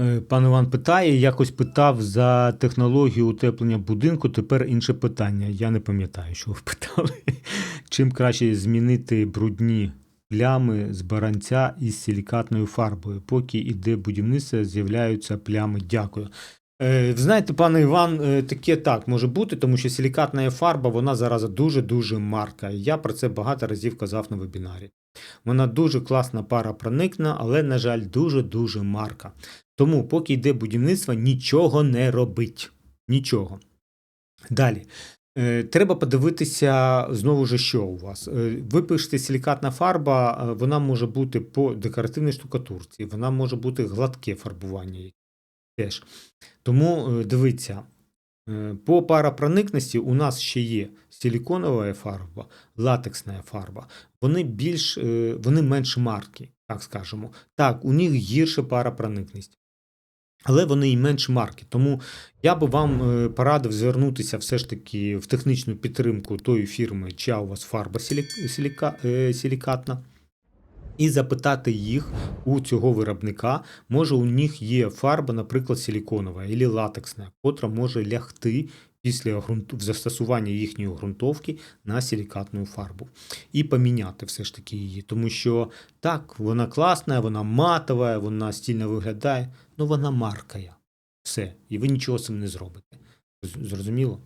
Е, Пан Іван питає, якось питав за технологію утеплення будинку. Тепер інше питання. Я не пам'ятаю, що ви питали. Чим краще змінити брудні плями з баранця із силікатною фарбою. Поки іде будівництво, з'являються плями. Дякую. Е, ви знаєте, пане Іван, е, таке так може бути, тому що силікатна фарба, вона зараз дуже-дуже марка. Я про це багато разів казав на вебінарі. Вона дуже класна пара проникна, але, на жаль, дуже-дуже марка. Тому, поки йде будівництво, нічого не робить. Нічого. Далі. Е, Треба подивитися знову ж, що у вас. Ви пишете силікатна фарба, вона може бути по декоративній штукатурці, вона може бути гладке фарбування теж. Тому е, дивіться, е, по паропроникності у нас ще є силіконова фарба, латексна фарба. Вони більш, е, вони менш марки, так скажемо. Так, у них гірша паропроникність. Але вони і менш марки. Тому я би вам порадив звернутися все ж таки в технічну підтримку тої фірми, чия у вас фарба силі- силіка, силікатна, і запитати їх у цього виробника, може у них є фарба, наприклад, силіконова або латексна, котра може лягти після застосування їхньої ґрунтовки на силікатну фарбу і поміняти все ж таки її. Тому що так, вона класна, вона матова, вона стільно виглядає, але вона маркає. Все. І ви нічого з цим не зробите. Зрозуміло?